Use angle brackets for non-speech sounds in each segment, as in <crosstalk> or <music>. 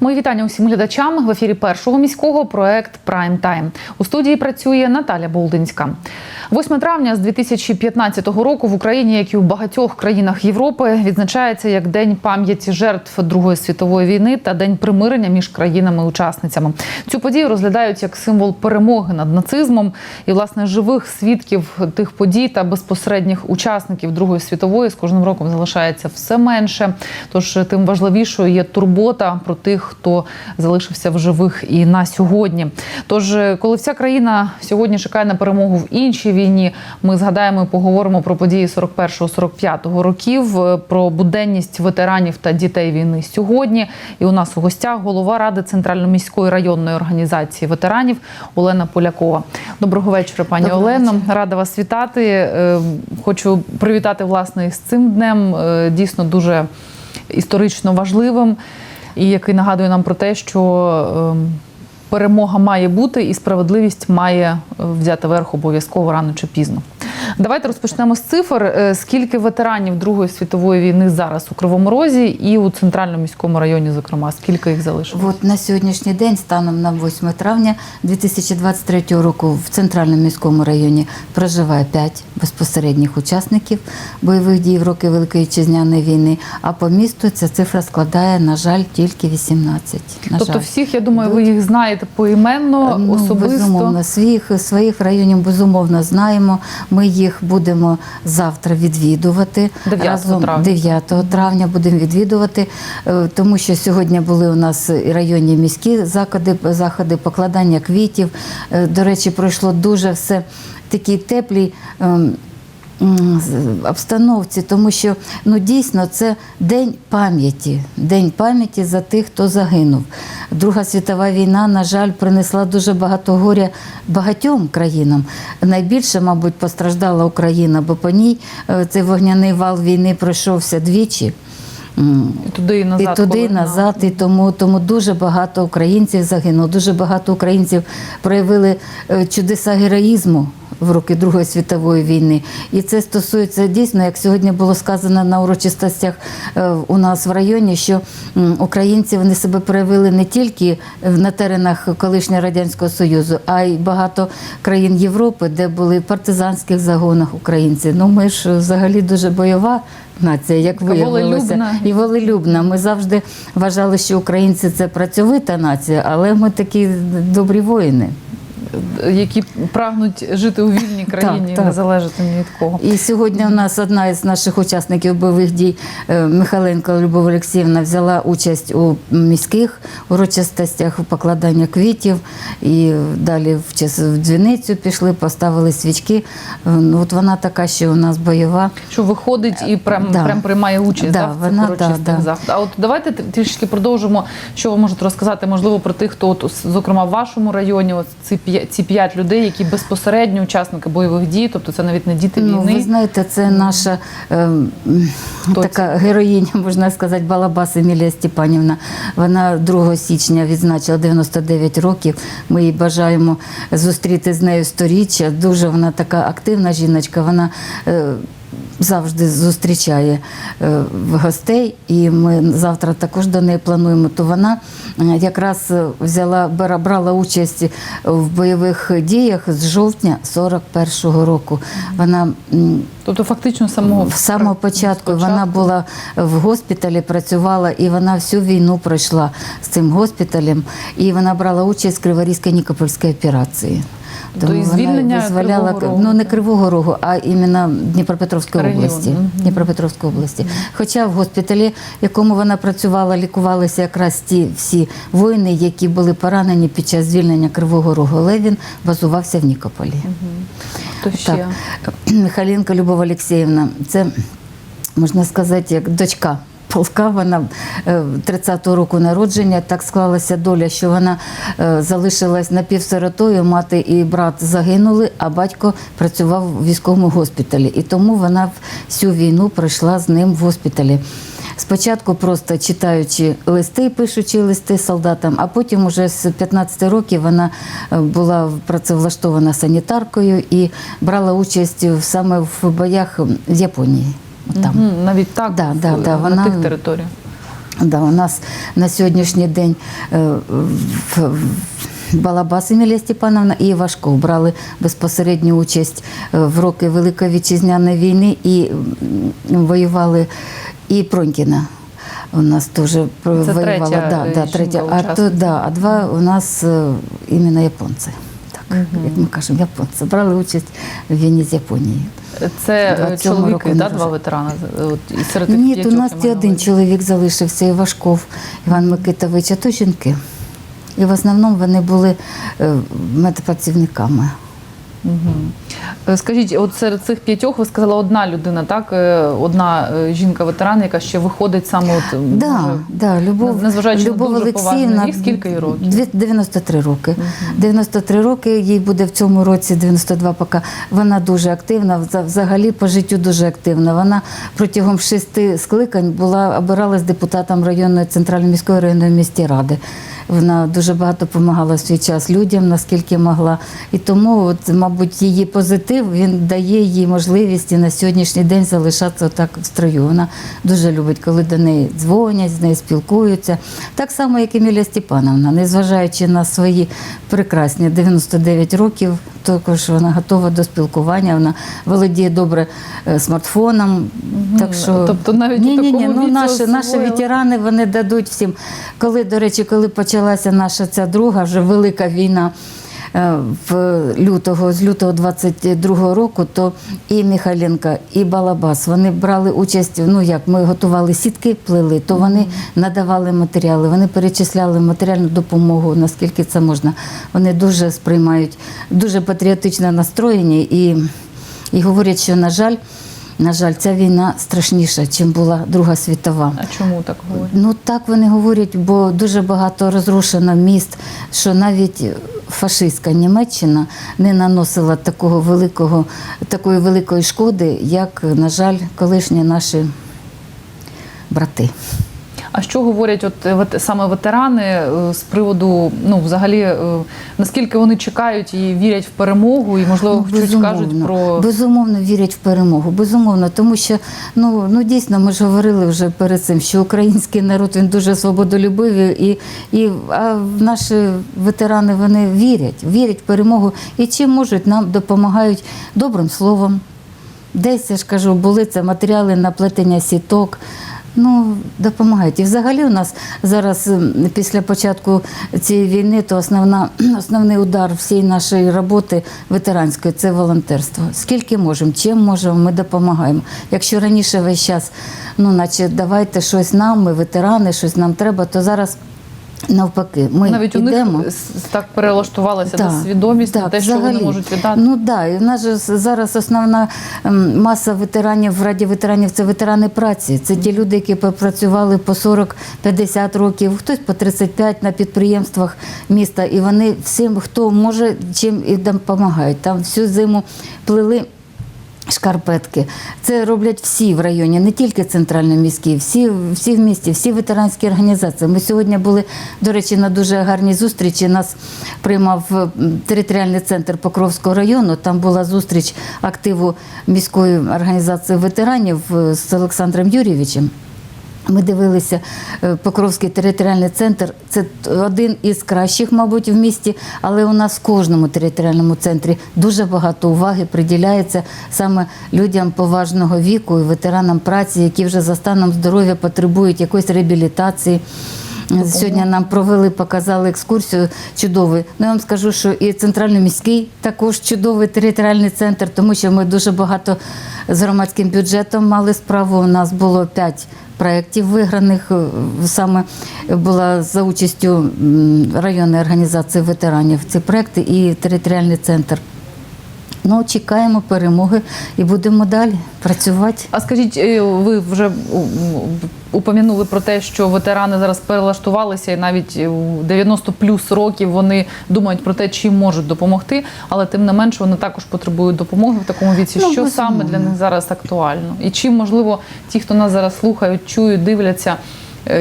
Мої вітання усім глядачам в ефірі першого міського проект Прайм Тайм. У студії працює Наталя Болдинська. 8 травня з 2015 року в Україні, як і у багатьох країнах Європи, відзначається як День пам'яті жертв Другої світової війни та День примирення між країнами-учасницями. Цю подію розглядають як символ перемоги над нацизмом і власне живих свідків тих подій та безпосередніх учасників Другої світової з кожним роком залишається все менше. Тож тим важливішою є турбота про тих, хто залишився в живих і на сьогодні. Тож, коли вся країна сьогодні чекає на перемогу в іншій війні, ми згадаємо і поговоримо про події 41-45 років, е, про буденність ветеранів та дітей війни сьогодні. І у нас у гостях голова ради центрально-міської районної організації ветеранів Олена Полякова. Доброго вечора, пані Доброго Олено. вечора. Рада вас вітати. Е, Хочу привітати власне з цим днем. Е, Дійсно дуже історично важливим, і який нагадує нам про те, що ем, перемога має бути і справедливість має е, взяти верх обов'язково рано чи пізно. Давайте розпочнемо з цифр. Е, Скільки ветеранів Другої світової війни зараз у Кривому Розі і у центральному міському районі, зокрема, скільки їх залишилось? От на сьогоднішній день, станом на 8 травня 2023 року, в центральному міському районі проживає 5 безпосередніх учасників бойових дій в роки Великої Вітчизняної війни. А по місту ця цифра складає, на жаль, тільки 18. На Тобто жаль. всіх, я думаю, ви їх знаєте поіменно, Ну, особисто. Безумовно, своїх, своїх районів безумовно знаємо. Ми їх будемо завтра відвідувати. 9 травня. 9 травня будемо відвідувати, е, тому що сьогодні були у нас районні міські заходи, заходи покладання квітів. Е, До речі, пройшло дуже все такі теплі. Обстановці, тому що ну дійсно це день пам'яті, день пам'яті за тих, хто загинув. Друга світова війна, на жаль, принесла дуже багато горя багатьом країнам. Найбільше, мабуть, постраждала Україна, бо по ній е, цей вогняний вал війни пройшовся двічі. І туди і назад. і туди, і назад, і тому, тому дуже багато українців загинуло, дуже багато українців проявили е, чудеса героїзму в роки Другої світової війни. І це стосується дійсно, як сьогодні було сказано на урочистостях е, у нас в районі, що українці вони себе проявили не тільки на теренах колишнього радянського союзу, а й багато країн Європи, де були в партизанських загонах українці. Ну ми ж взагалі дуже бойова нація, як виявилося і волелюбна. Ми завжди вважали, що українці це працьовита нація, але ми такі добрі воїни. Які прагнуть жити у вільній країні, так. не залежати ні від кого. І сьогодні у нас одна із наших учасників бойових дій е, Михайленко Любов Олексіївна взяла участь у міських урочистостях у покладання квітів. І далі в час в дзвіницю пішли, поставили свічки. Е, Ну, от вона така, що у нас бойова. Що виходить і прям, Да. прям приймає участь Да, в цих вона, урочистих да, да. А от давайте трішки продовжимо. Що ви можете розказати, можливо, про тих, хто, от, зокрема, в вашому районі, ці ці п'ять людей, які безпосередньо учасники бойових дій, тобто це навіть не діти Ну, ви знаєте, це наша е, така героїня, можна сказати, Балабас Емілія Степанівна. Вона 2 січня відзначила 99 років. Ми їй бажаємо зустріти з нею сторіччя. Дуже вона така активна жіночка. Вона е, завжди зустрічає е, гостей, і ми завтра також до неї плануємо. То вона е, якраз е, взяла брала участь в бойових діях з жовтня 41-го року. Вона Тобто, фактично, самого з самого початку спочатку. вона була в госпіталі, працювала, і вона всю війну пройшла з цим госпіталем. І вона брала участь в Криворізькій Нікопольській операції. Тобто і звільнення визволяла Кривого Рогу, ну не? Кривого Рогу, а іменно Дніпропетровської Регіон, області. Дніпропетровської області. Хоча в госпіталі, в якому вона працювала, лікувалися якраз ті всі воїни, які були поранені під час звільнення Кривого Рогу. Але він базувався в Нікополі. Хто ще? Так. Михайленко Любов Олексіївна, це можна сказати, як дочка. Полка, вона е, 30-го року народження. Так склалася доля, що вона е, залишилась напівсиротою. Мати і брат загинули, а батько працював в військовому госпіталі. І тому вона всю війну пройшла з ним в госпіталі. Спочатку просто читаючи листи, пишучи листи солдатам, а потім уже з 15 років вона е, була працевлаштована санітаркою і брала участь саме в боях в Японії. Там. Навіть так Да, в- да, да, на вона- тих територіях. Да, у нас на сьогоднішній день е, в- в- Балабас Емілія Степановна і Івашков брали безпосередню участь е, в роки Великої вітчизняної війни і воювали і Пронькіна. У нас теж воювала. да, е, да, третя. А, то, да, а два у нас е, іменно японці. Так, як ми кажемо, японці брали участь в війні з Японією. Це е, 27 чоловіки, да, два ветерани. От, і серед Ні, у нас ті один чоловік залишився Івашков Іван Микитович, а то жінки. І в основному вони були е, медпрацівниками. Мгм. Е, Скажіть, от серед цих п'ятьох ви сказали одна людина, так? Е, Одна е, жінка-ветеран, яка ще виходить саме от Да, може, да, Любов, незважаючи на Любов дуже Олексіївна, вік, скільки їй років? 93 роки. 93 роки, їй буде в цьому році 92 поки. Вона дуже активна, взагалі по життю дуже активна. Вона протягом шести скликань була обиралась депутатом районної центральної міської районної місті ради. Вона дуже багато допомагала в свій час людям, наскільки могла. І тому, от, мабуть, її позитив він дає їй можливість і на сьогоднішній день залишатися так в строю. Вона дуже любить, коли до неї дзвонять, з нею спілкуються. Так само, як Емілія Степановна, незважаючи на свої прекрасні 99 років, також вона готова до спілкування, вона володіє добре е, смартфоном. Так що Тобто навіть ні, ні, ні, ну наші, наші ветерани вони дадуть всім. Коли, до речі, коли почалася наша ця друга вже велика війна. Е, В лютого з лютого 22-го року, то і Михайленка, і Балабас вони брали участь. Ну як ми готували сітки, плели, то вони надавали матеріали, вони перечисляли матеріальну допомогу, наскільки це можна. Вони дуже сприймають, дуже патріотично настроєні і, і говорять, що на жаль. На жаль, ця війна страшніша, ніж була Друга світова. А чому так говорять? Ну так вони говорять, бо дуже багато розрушено міст, що навіть фашистська Німеччина не наносила такого великого, такої великої шкоди, як, на жаль, колишні наші брати. А що говорять от е, саме ветерани е, з приводу, ну взагалі, е, наскільки вони чекають і вірять в перемогу, і можливо Ну, щось кажуть про безумовно вірять в перемогу. Безумовно, тому що ну, ну дійсно ми ж говорили вже перед цим, що український народ він дуже свободолюбивий, і, і а наші ветерани вони вірять, вірять в перемогу і чим можуть нам допомагають добрим словом. Десь я ж кажу, були це матеріали на плетення сіток. Ну, допомагають. І взагалі у нас зараз після початку цієї війни, то основна, <clears throat> основний удар всієї нашої роботи ветеранської це волонтерство. Скільки можемо, чим можемо, ми допомагаємо. Якщо раніше весь час, ну, наче давайте щось нам, ми ветерани, щось нам треба, то зараз навпаки, ми навіть у них так перелаштувалася да, свідомість на так, те, що вони можуть віддати. Ну да, і в нас же зараз основна маса ветеранів в Раді ветеранів це ветерани праці. Це ті люди, які попрацювали по 40-50 років, хтось по 35 на підприємствах міста. І вони всім, хто може, чим і допомагають. Там всю зиму плели. Шкарпетки. Це роблять всі в районі, не тільки центральні міські, всі, всі в місті, всі ветеранські організації. Ми сьогодні були, до речі, на дуже гарній зустрічі. Нас приймав територіальний центр Покровського району. Там була зустріч активу міської організації ветеранів е, з Олександром Юрійовичем. Ми дивилися е, Покровський територіальний центр. Це один із кращих, мабуть, в місті, але у нас в кожному територіальному центрі дуже багато уваги приділяється саме людям поважного віку і ветеранам праці, які вже за станом здоров'я потребують якоїсь реабілітації. Сьогодні нам провели, показали екскурсію чудовий. Ну я вам скажу, що і центрально-міський також чудовий територіальний центр, тому що ми дуже багато з громадським бюджетом мали справу. У нас було п'ять проєктів виграних. Е, Саме була за участю районної організації ветеранів ці проекти і територіальний центр. Ну, чекаємо перемоги і будемо далі працювати. А скажіть, е, ви вже упомянули про те, що ветерани зараз перелаштувалися, і навіть у 90 плюс років вони думають про те, чим можуть допомогти, але тим не менше вони також потребують допомоги в такому віці. Ну, що саме для них зараз актуально? І чим, можливо, ті, хто нас зараз слухають, чують, дивляться,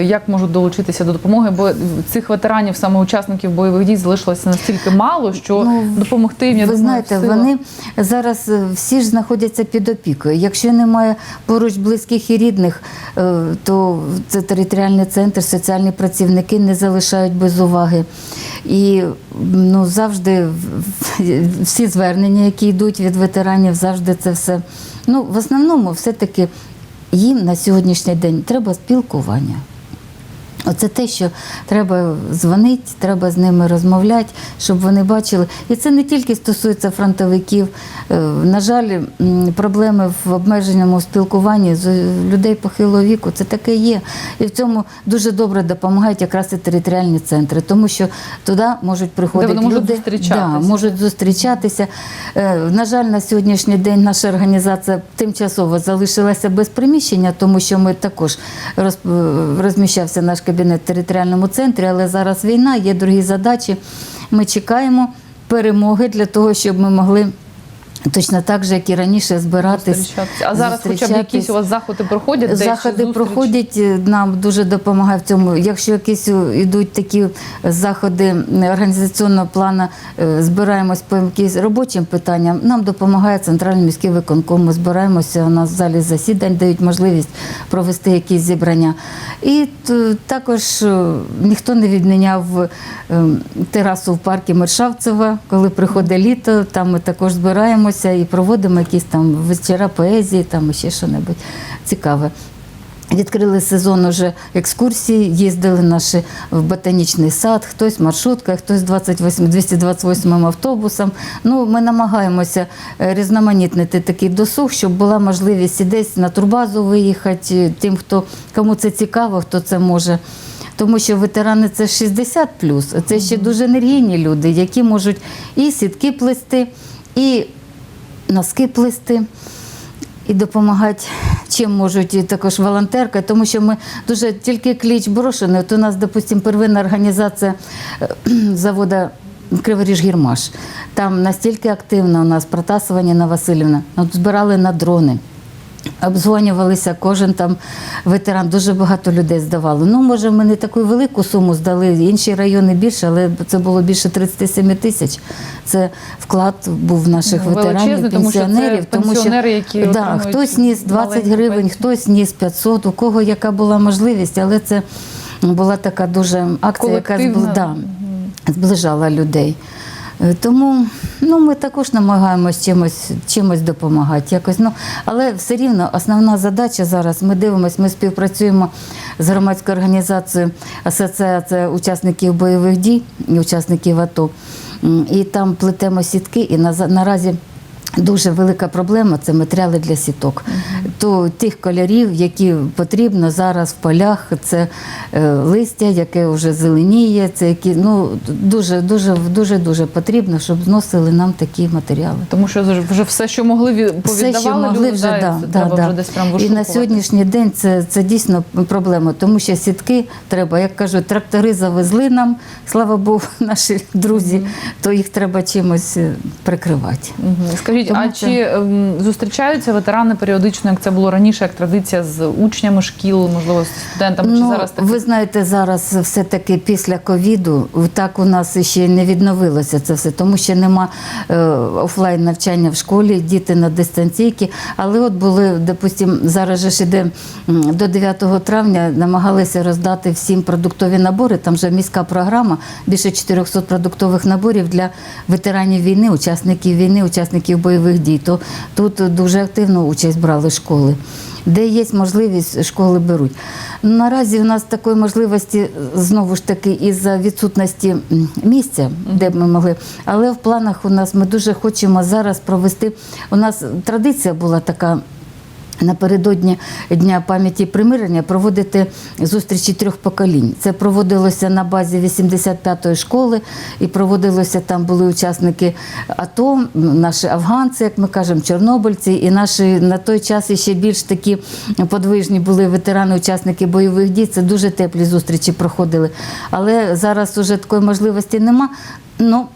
як можуть долучитися до допомоги? Бо цих ветеранів, саме учасників бойових дій, залишилося настільки мало, що Ну, допомогти їм я Ви думаю, знаєте, сила. вони зараз е, всі ж знаходяться під опікою. Якщо немає поруч близьких і рідних, е, то це територіальний центр, соціальні працівники не залишають без уваги. І ну, завжди всі звернення, які йдуть від ветеранів, завжди це все. Ну, в основному, все-таки їм на сьогоднішній день треба спілкування. Оце те, що треба дзвонити, треба з ними розмовляти, щоб вони бачили. І це не тільки стосується фронтовиків. Е, На жаль, проблеми в обмеженому спілкуванні з людей похилого віку це таке є. І в цьому дуже добре допомагають якраз і територіальні центри, тому що туди можуть приходити вони можуть люди, зустрічатися. Да, можуть зустрічатися. Е, На жаль, на сьогоднішній день наша організація тимчасово залишилася без приміщення, тому що ми також розміщався наш кабінет в територіальному центрі, але зараз війна, є другі задачі. Ми чекаємо перемоги для того, щоб ми могли. Точно так же, як і раніше, збиратись. А зараз хоча б якісь у вас заходи проходять? Заходи проходять, е, нам дуже допомагає в цьому. Якщо якісь е, йдуть такі заходи е, організаційного плану, е, збираємось по якимось робочим питанням, нам допомагає центральний міський виконком. Ми збираємося, у нас в залі засідань дають можливість провести якісь зібрання. І також е, ніхто не відміняв е, терасу в парку Мершавцева, коли приходить літо, там ми також збираємося і проводимо якісь там вечора поезії, там ще що-небудь цікаве. Відкрили сезон уже екскурсії, їздили наші в ботанічний сад, хтось маршруткою, хтось 28, 228 автобусом. Ну, ми намагаємося е, різноманітнити такий досуг, щоб була можливість і десь на турбазу виїхати, е, тим, хто кому це цікаво, хто це може. Тому що ветерани це 60 а це ще дуже енергійні люди, які можуть і сітки плести, і носки плести і допомагати чим можуть і також волонтерка, тому що ми дуже тільки кліч брошений. От у нас, допустимо, первинна організація е, <clears throat> заводу Криворіж Гірмаш. Там настільки активно у нас Протасування на Васильівна. От збирали на дрони. Обдзвонювалися, кожен там ветеран, дуже багато людей здавали. Ну, може, ми не таку велику суму здали, інші райони більше, але це було більше 37 тисяч. Це вклад був наших Ну, ветеранів, величезний, тому що це пенсіонерів. пенсіонери, які да, хтось ніс 20 гривень, пенсії. хтось ніс 500, у кого яка була можливість, але це була така дуже акція, яка Колективна. збл- да, зближала людей. Е, Тому ну, ми також намагаємось чимось, чимось допомагати. Якось, ну, але все рівно основна задача зараз. Ми дивимося, ми співпрацюємо з громадською організацією Асоціація учасників бойових дій і учасників АТО. І там плетемо сітки, і на, наразі. Дуже велика проблема це матеріали для сіток. То тих кольорів, які потрібно зараз в полях, це е, листя, яке вже зеленіє, це які ну дуже дуже дуже дуже потрібно, щоб зносили нам такі матеріали. Тому що вже- все, що могли, Все, що могли люди, вже да, і да, да, треба да. вже десь прям і на сьогоднішній день це, це дійсно проблема, тому що сітки треба, як кажуть, трактори завезли нам, слава Богу, <laughs> наші друзі, то їх треба чимось е, прикривати. Мгм. Скажіть, Тому а це- чи ем, зустрічаються ветерани періодично, як це було раніше, як традиція з учнями шкіл, можливо, з студентами? чи Ну, зараз таке? ви знаєте, зараз все-таки після ковіду так у нас ще не відновилося це все, тому що нема е, офлайн навчання в школі, діти на дистанційки. Але от були, допустимо, зараз же ж іде до 9 травня намагалися роздати всім продуктові набори. Там вже міська програма, більше 400 продуктових наборів для ветеранів війни, учасників війни, учасників бойових дій. То тут дуже активну участь брали школи. Де є можливість, школи беруть. Наразі у нас такої можливості знову ж таки із-за відсутності місця, де ми могли. Але в планах у нас ми дуже хочемо зараз провести. У нас традиція була така. Напередодні Дня пам'яті примирення проводити зустрічі трьох поколінь. Це проводилося на базі 85-ї школи, і проводилося там були учасники АТО, наші афганці, як ми кажемо, чорнобильці, і наші на той час ще більш такі подвижні були ветерани, учасники бойових дій. Це дуже теплі зустрічі проходили. Але зараз уже такої можливості нема. Ну,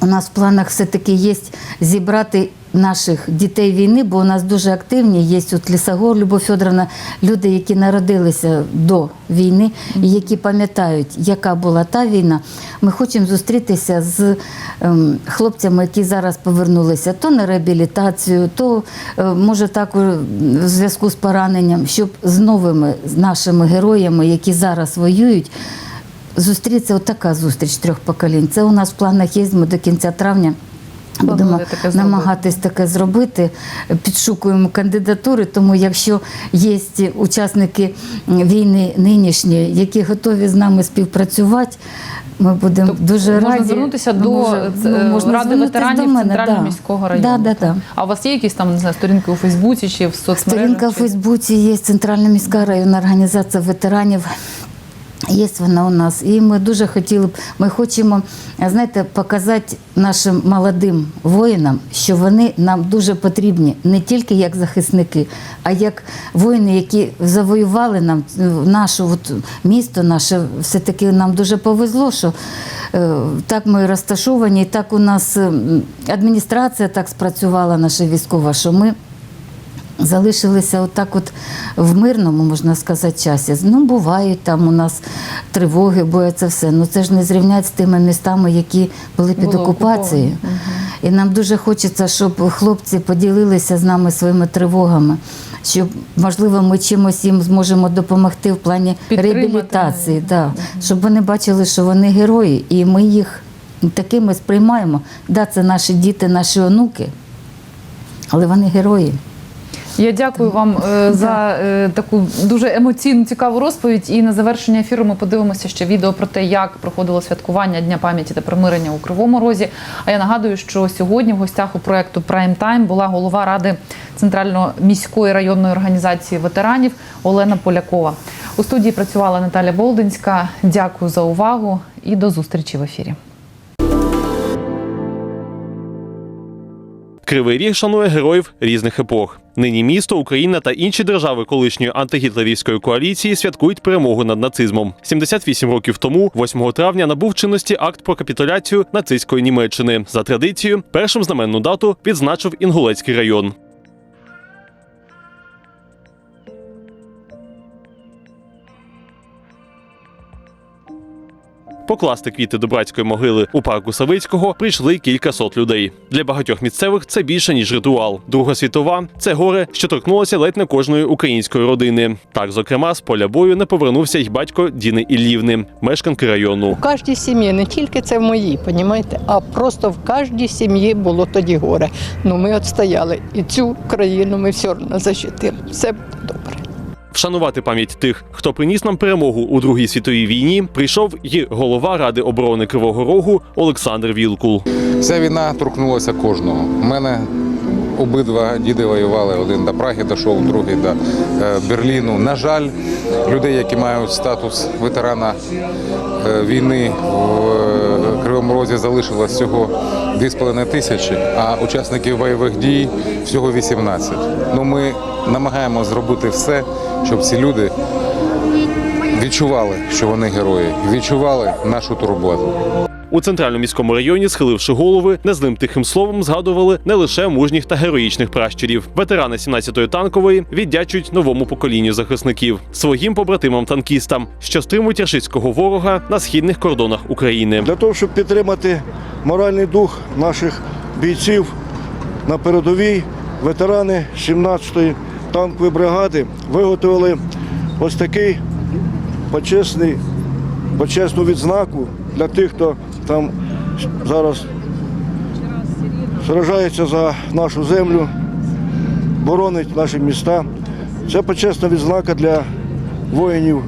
у нас в планах все-таки є зібрати наших дітей війни, бо у нас дуже активні. Є от Лісагор, Любов Федоровна, люди, які народилися до війни і які пам'ятають, яка була та війна. Ми хочемо зустрітися з ем, хлопцями, які зараз повернулися то на реабілітацію, то е, може так в зв'язку з пораненням, щоб з новими нашими героями, які зараз воюють. Зустрітися отака зустріч трьох поколінь. Це у нас в планах є. Ми до кінця травня будемо таке намагатись таке зробити. Підшукуємо кандидатури. Тому, якщо є учасники війни нинішні, які готові з нами співпрацювати, ми будемо Тобто дуже можна раді. звернутися Ну, до може, це, ну, можна ради звернутися ветеранів до мене, центрального да. міського району. Да, да, да. А у вас є якісь там не знаю, сторінки у Фейсбуці чи в соцмережах? Сторінка в Фейсбуці є Центральна міська районна організація ветеранів. Є вона у нас, і ми дуже хотіли б. Ми хочемо, знаєте, показати нашим молодим воїнам, що вони нам дуже потрібні не тільки як захисники, а як воїни, які завоювали нам е, наше от, місто, наше все таки нам дуже повезло, що е, так ми розташовані, і так у нас адміністрація так спрацювала, наша військова, що ми. Залишилися отак, от в мирному, можна сказати, часі. Ну, бувають там у нас тривоги, бо це все. Ну це ж не зрівнять з тими містами, які були під окупацією. І нам дуже хочеться, щоб хлопці поділилися з нами своїми тривогами, щоб, можливо, ми чимось їм зможемо допомогти в плані реабілітації. Да. Щоб вони бачили, що вони герої, і ми їх такими сприймаємо. Да, це наші діти, наші онуки, але вони герої. Я дякую вам е, за е, таку дуже емоційну цікаву розповідь. І на завершення ефіру ми подивимося ще відео про те, як проходило святкування Дня пам'яті та примирення у Кривому Розі. А я нагадую, що сьогодні в гостях у проекту Прайм Тайм була голова ради центрально міської районної організації ветеранів Олена Полякова. У студії працювала Наталя Болдинська. Дякую за увагу і до зустрічі в ефірі. Кривий Ріг шанує героїв різних епох. Нині місто, Україна та інші держави колишньої антигітлерівської коаліції святкують перемогу над нацизмом. 78 років тому, 8 травня, набув чинності акт про капітуляцію нацистської Німеччини. За традицією, першим знаменну дату відзначив Інгулецький район. Покласти квіти до братської могили у парку Савицького прийшли кілька сот людей. Для багатьох місцевих це більше ніж ритуал. Друга світова це горе, що торкнулося ледь не кожної української родини. Так, зокрема, з поля бою не повернувся й батько Діни Іллівни, мешканки району. В кожній сім'ї, не тільки це в моїй, понімаєте, а просто в кожній сім'ї було тоді горе. Ну ми от стояли, і цю країну ми все одно защитили. Все буде добре. Вшанувати пам'ять тих, хто приніс нам перемогу у Другій світовій війні, прийшов і голова Ради оборони Кривого Рогу Олександр Вілкул. Ця війна торкнулася кожного. У мене обидва діди воювали. Один до Праги дійшов, другий до е, Берліну. На жаль, людей, які мають статус ветерана е, війни в е, Кривому Розі, залишилось всього 2,5 тисячі, а учасників бойових дій всього 18. Ну, ми намагаємося зробити все, щоб ці люди відчували, що вони герої, відчували нашу турботу. У центральному міському районі, схиливши голови, незлим тихим словом згадували не лише мужніх та героїчних пращурів. Ветерани 17-ї танкової віддячують новому поколінню захисників, своїм побратимам-танкістам, що стримують рашистського ворога на східних кордонах України. для того, щоб підтримати моральний дух наших бійців на передовій, ветерани 17-ї танкової бригади виготовили ось такий почесний, почесну відзнаку для тих, хто там зараз сражається за нашу землю, боронить наші міста. Це почесна відзнака для воїнів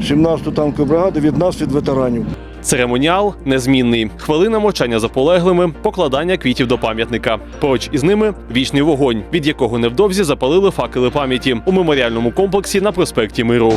17-ї танкової бригади від нас, від ветеранів. Церемоніал незмінний. Хвилина мовчання за полеглими, покладання квітів до пам'ятника. Поруч із ними вічний вогонь, від якого невдовзі запалили факели пам'яті у меморіальному комплексі на проспекті Миру.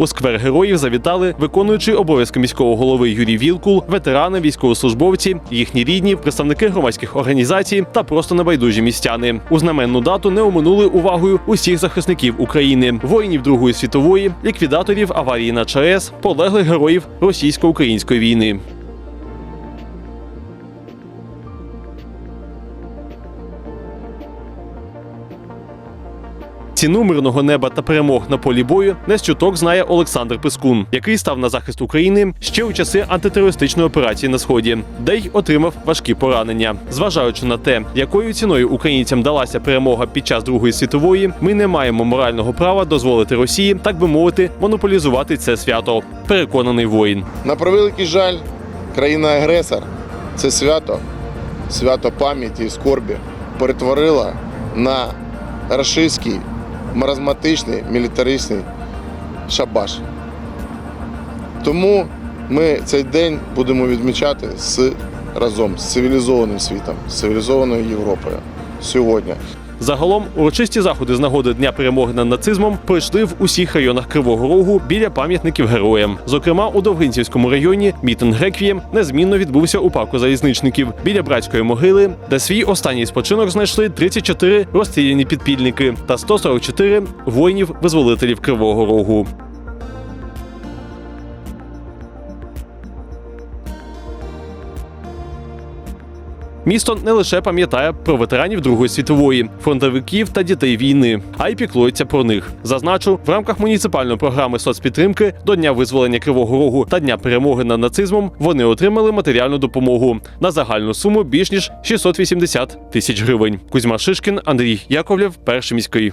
У сквер героїв завітали виконуючий обов'язки міського голови Юрій Вілкул, ветерани, військовослужбовці, їхні рідні, представники громадських організацій та просто небайдужі містяни. У знаменну дату не оминули увагою усіх захисників України, воїнів Другої світової, ліквідаторів аварії на ЧАЕС, полеглих героїв російсько-української війни. Ціну мирного неба та перемог на полі бою не з чуток знає Олександр Пискун, який став на захист України ще у часи антитерористичної операції на сході, де й отримав важкі поранення. Зважаючи на те, якою ціною українцям далася перемога під час Другої світової, ми не маємо морального права дозволити Росії, так би мовити, монополізувати це свято. Переконаний воїн. На превеликий жаль, країна-агресор це свято, свято пам'яті і скорбі перетворила на рашистський, маразматичний, мілітаристний шабаш. Тому ми цей день будемо відмічати з, разом з цивілізованим світом, з цивілізованою Європою сьогодні. Загалом урочисті заходи з нагоди дня перемоги над нацизмом пройшли в усіх районах Кривого Рогу біля пам'ятників героям. Зокрема, у Довгинцівському районі мітинг реквієм незмінно відбувся у парку залізничників біля братської могили, де свій останній спочинок знайшли 34 розстріляні підпільники та 144 воїнів-визволителів Кривого Рогу. Місто не лише пам'ятає про ветеранів Другої світової, фронтовиків та дітей війни, а й піклується про них. Зазначу, в рамках муніципальної програми соцпідтримки до Дня визволення Кривого Рогу та Дня перемоги над нацизмом вони отримали матеріальну допомогу на загальну суму більш ніж 680 тисяч гривень. Кузьма Шишкін, Андрій Яковлєв, перший міський.